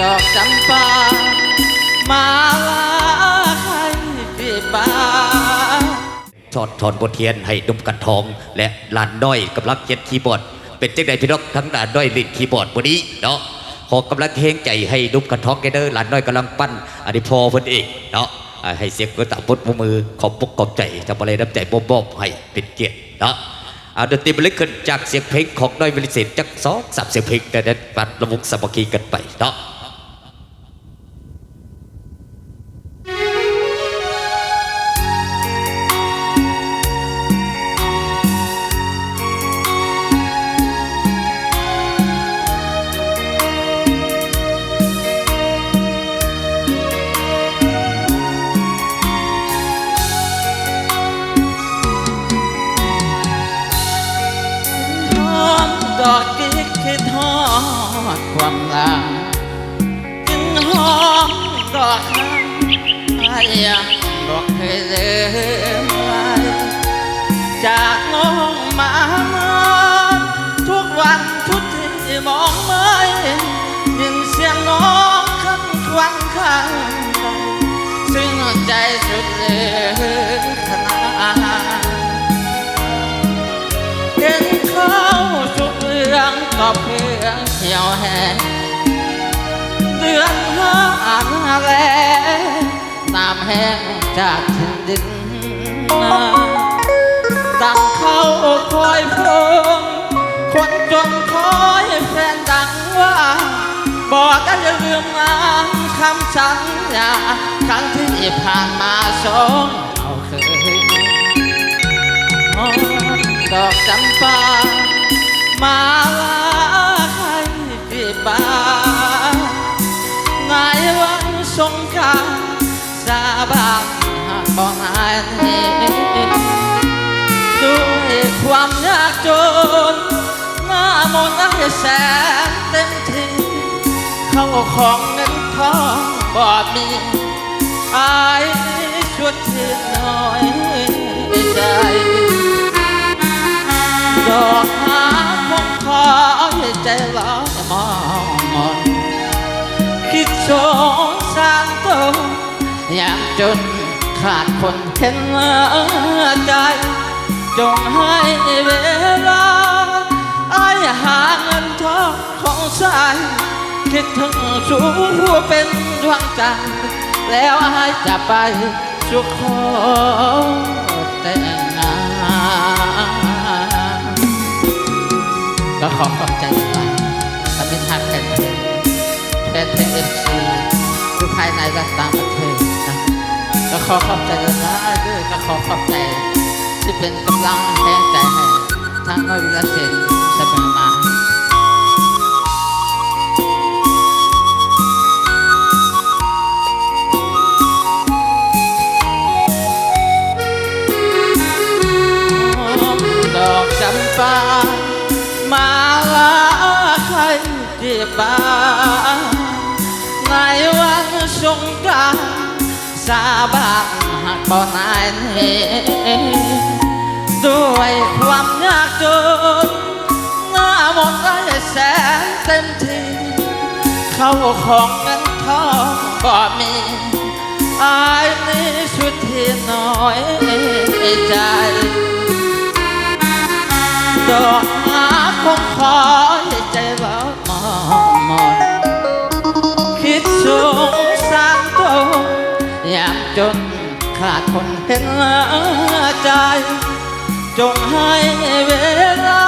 ดอกจำปา มาลาใครพี่บ้าชอดชอนบทเทียนให้ดุมกันทอง และลานด้อยกำลังเจ็ดคีย์บอร์ด เป็นจังใดพี่น้องทั้งลานด้อยลิ้นคีย์บอร์ดวันนี้เนาะขอกำลังเฮงใจให้ดุมกันทองแกเดอร์ลานด้อยกำลังปั้นอดีพอเพิ่นเองเนาะให้เสียงกระตับดมือขอบปกขอบใจจะอะไรน้ำใจบ่บ่ให้เป็นเกียรติเนาะ เอาดนตรีบริขึ้นจากเสียงเพลงของน้อยบริสิทธิ์จากสองสามเสียงเพลงแต่นั้นปัดระมุกสามัคคีกันไปเนาะ มดกกิ๊กคิดทอดความหลังกินหอมดอกคำไอ้ยังดอกเคยเลืมไว้จากน้องมาเมื่อทุกวันทุกที่มองไม่ยินเสียงน้องคันควันข้างใดซึ่งใจสุดเลือ องก็เพื่อเหี่ยวแห้งเดือนห้าแรงน้ำแห้งจากทินดินนาดังเข้าคอยพงคนจนคอยแฟนดังว่า บอกกันอย่าลืมงาคำสัญญาครั้งที่ผ่านมาสองเราเคยหอมดอกจำปามา บอกนายนี้ด้วยความยากจนหน้ามนต์ให้แสนเต็มที่เข้าของเงินทองบ่มีอายชวนเธอหน่อยใจดอกหาคงขอให้ใจเรามองมนคิดสงสารตัวยามจน ขาดคนเห็นใจ จงให้เวลาไอายหาเงินทองของสายคิดถึงสูเป็นดวงใจ แล้วไอายจะไปสุขอแต่งงานก็ขอขอบใจทุกท่านทำเป็นทางแข่งขันแฟนเพลงเอฟซีทุกภายในและต่างประเทศ ขอขอบใจทุกท่านด้วยก็ขอขอบใจ ที่เป็นกำลังแรงใจให้ทางนวิลาเซนเสมอมาดอกจำปามาลาใครที่บ้านในวันสงกราน สาบานหากบ่นายนี้ด้วยความยากจนหน้ามนไร้แสนเต็มทีเข้าของเงินทองบ่มีอายนี่สุดที่น้อยใจดอกหาคงขอ จนขาดคนเห็นใจ จงให้เวลา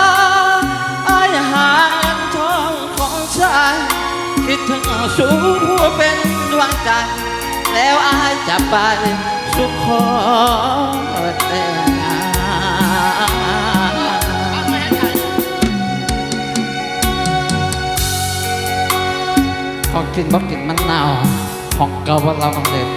ไอายหางทองของชายคิดถึงสู้เป็นดวงใจ แล้วอายจะไปสุขขอแต่งงาของกินบ่กินมันนาว ของเก่าบ่เราต้องเดิน